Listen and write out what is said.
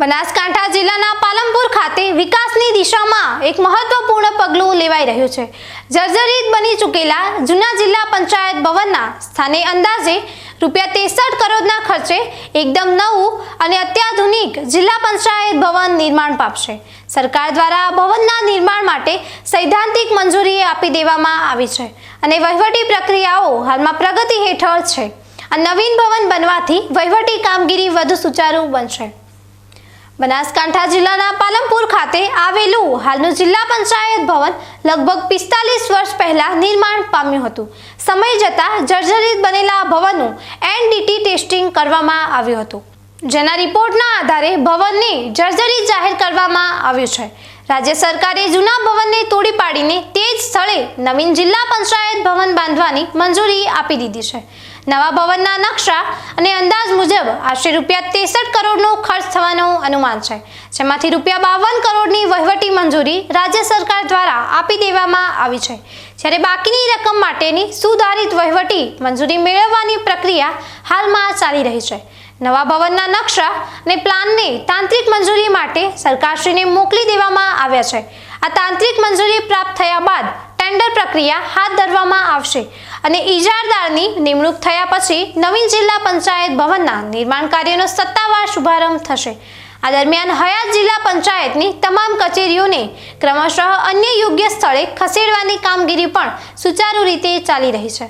બનાસકાંઠા જિલ્લાના પાલનપુર ખાતે વિકાસની દિશામાં એક મહત્વપૂર્ણ પગલું લેવાઈ રહ્યું છે. જર્જરિત બની ચૂકેલા જૂના જિલ્લા પંચાયત ભવનના સ્થાને અંદાજે રૂપિયા તેસઠ કરોડના ખર્ચે એકદમ નવું અને અત્યાધુનિક જિલ્લા પંચાયત ભવન નિર્માણ પામશે. સરકાર દ્વારા ભવનના નિર્માણ માટે સૈદ્ધાંતિક મંજૂરી આપી દેવામાં આવી છે અને વહીવટી પ્રક્રિયાઓ હાલમાં પ્રગતિ હેઠળ છે. આ નવીન ભવન બનવાથી વહીવટી કામગીરી વધુ સુચારુ બનશે. બનાસકાંઠા જિલ્લાના પાલમપુર ખાતે આવેલું હાલનું જિલ્લા પંચાયત ભવન લગભગ પિસ્તાલીસ વર્ષ પહેલા નિર્માણ પામ્યું હતું. સમય જતાં જર્જરિત બનેલા ભવનનું એનડીટી ટેસ્ટિંગ કરવામાં આવ્યું હતું. જેના રિપોર્ટના આધારે ભવનને જર્જરિત જાહેર કરવામાં આવ્યું છે. રાજ્ય સરકારે જૂના ભવનને તોડી પાડીને તે જ સ્થળે નવીન જિલ્લા પંચાયત ભવન બાંધવાની મંજૂરી આપી દીધી છે. નવા ભવનના નકશા અને અંદાજ મુજબ આશરે રૂપિયા તેસઠ કરોડનો ખર્ચ થવાનું અનુમાન છે, જેમાંથી રૂપિયા બાવન કરોડની વહીવટી મંજૂરી રાજ્ય સરકાર દ્વારા આપી દેવામાં આવી છે. જ્યારે બાકીની રકમ માટેની સુધારિત વહીવટી મંજૂરી મેળવવાની પ્રક્રિયા હાલમાં ચાલી રહી છે. નવા ભવનના નકશા અને પ્લાનને તાંત્રિક મંજૂરી માટે સરકારશ્રીને મોકલી દેવામાં આવ્યા છે. આ તાંત્રિક મંજૂરી પ્રાપ્ત થયા બાદ પ્રક્રિયા હાથ ધરવામાં આવશે અને ઇજારદારની નિમણૂક થયા પછી નવીન જિલ્લા પંચાયત ભવનના નિર્માણ કાર્યનો સત્તાવાર શુભારંભ થશે. આ દરમિયાન હયાત જિલ્લા પંચાયતની તમામ કચેરીઓને ક્રમશઃ અન્ય યોગ્ય સ્થળે ખસેડવાની કામગીરી પણ સુચારુ રીતે ચાલી રહી છે.